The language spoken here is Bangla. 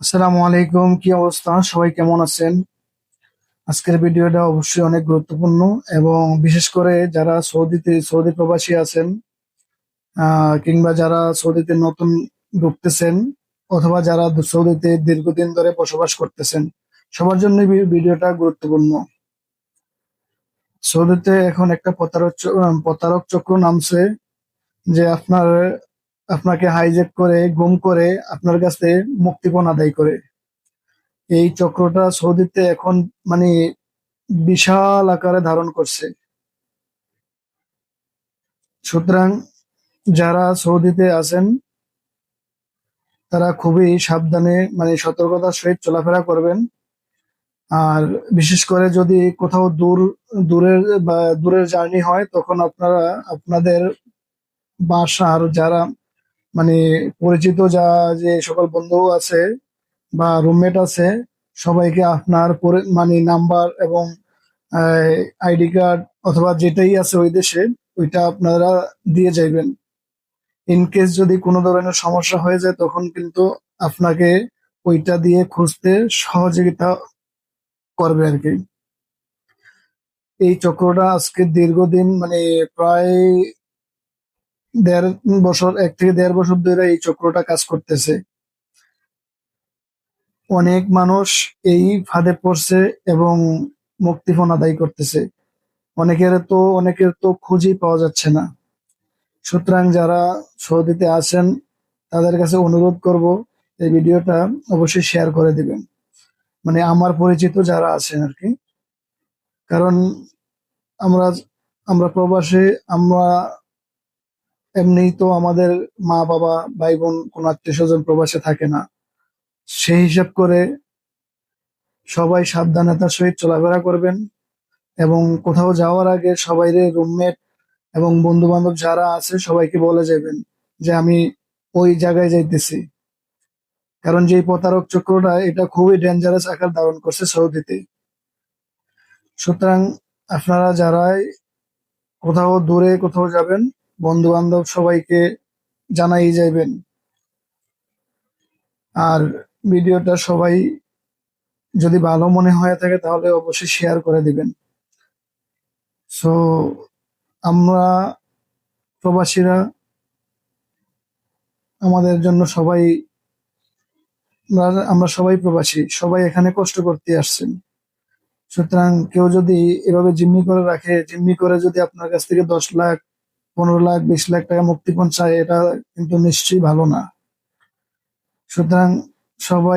আসসালামু আলাইকুম, কি অবস্থা? সবাই কেমন আছেন? আজকের ভিডিওটা অবশ্যই অনেক গুরুত্বপূর্ণ এবং বিশেষ করে যারা সৌদিতে, সৌদি প্রবাসী আছেন কিংবা যারা সৌদিতে নতুন ঢুকতেছেন, অথবা যারা সৌদিতে দীর্ঘদিন ধরে বসবাস করতেছেন, সবার জন্য ভিডিওটা গুরুত্বপূর্ণ। সৌদিতে এখন একটা প্রতারক প্রতারক চক্র নামছে, যে আপনার আপনাকে হাইজ্যাক করে, গুম করে আপনার কাছে মুক্তিপণ আদায় করে। এই চক্রটা সৌদিতে এখন মানে বিশাল আকারে ধারণ করছে। সুতরাং যারা সৌদিতে আছেন, তারা খুবই সাবধানে মানে সতর্কতার সহিত চলাফেরা করবেন। আর বিশেষ করে যদি কোথাও দূর, দূরের বা দূরের জার্নি হয়, তখন আপনারা, আপনাদের বাসার যারা মানে পরিচিত যা যে সকল বন্ধু আছে বা রুমমেট আছে, সবাইকে আপনার মানে নাম্বার এবং আইডি কার্ড অথবা যেটাই আছে ওই দেশে, ওইটা আপনারা দিয়ে যাইবেন। ইন কেস যদি কোনো ধরনের সমস্যা হয়ে যায়, তখন কিন্তু আপনাকে ওইটা দিয়ে খুঁজতে সহযোগিতা করবে আর কি। এই চক্রটা আজকে দীর্ঘদিন মানে প্রায় দেড় বছর, এক থেকে দেড় বছর ধরে এই চক্রটা কাজ করতেছে। অনেক মানুষ এই ফাঁদে পড়ছে এবং মুক্তিপণ আদায় করতেছে। অনেকের তো অনেকের তো খুঁজেই পাওয়া যাচ্ছে না। সুতরাং যারা সৌদিতে আছেন, তাদের কাছে অনুরোধ করব এই ভিডিওটা অবশ্যই শেয়ার করে দিবেন। মানে আমার পরিচিত যারা আছেন আর কি। কারণ আমরা আমরা প্রবাসে, আমরা এমনিই তো আমাদের মা, বাবা, ভাই, বোন কোনো আত্মীয় স্বজন প্রবাসে থাকে না। সেই হিসাব করে সবাই সাবধানতার সহিত চলাফেরা করবেন এবং কোথাও যাওয়ার আগে সবাই রুমমেট এবং বন্ধু বান্ধব যারা আছে সবাইকে বলে যাবেন যে, আমি ওই জায়গায় যাইতেছি। কারণ যে প্রতারক চক্রটা, এটা খুবই ডেঞ্জারাস আকার ধারণ করছে সৌদিতে। সুতরাং আপনারা যারাই কোথাও দূরে কোথাও যাবেন বন্ধু বান্ধব সবাইকে জানাই যাইবেন। আর ভিডিওটা সবাই যদি ভালো মনে হয়ে থাকে তাহলে অবশ্যই শেয়ার করে দিবেন। সো আমরা প্রবাসীরা আমাদের জন্য সবাই আমরা- সবাই প্রবাসী, সবাই এখানে কষ্ট করতে আসছেন। সুতরাং কেউ যদি এভাবে জিম্মি করে রাখে, জিম্মি করে যদি আপনার কাছ থেকে দশ লাখ পনেরো লাখ বিশ লাখ টাকা মুক্তিপণ চায় এটা কিন্তু নিশ্চয়ই ভালো না। সুতরাং সবাই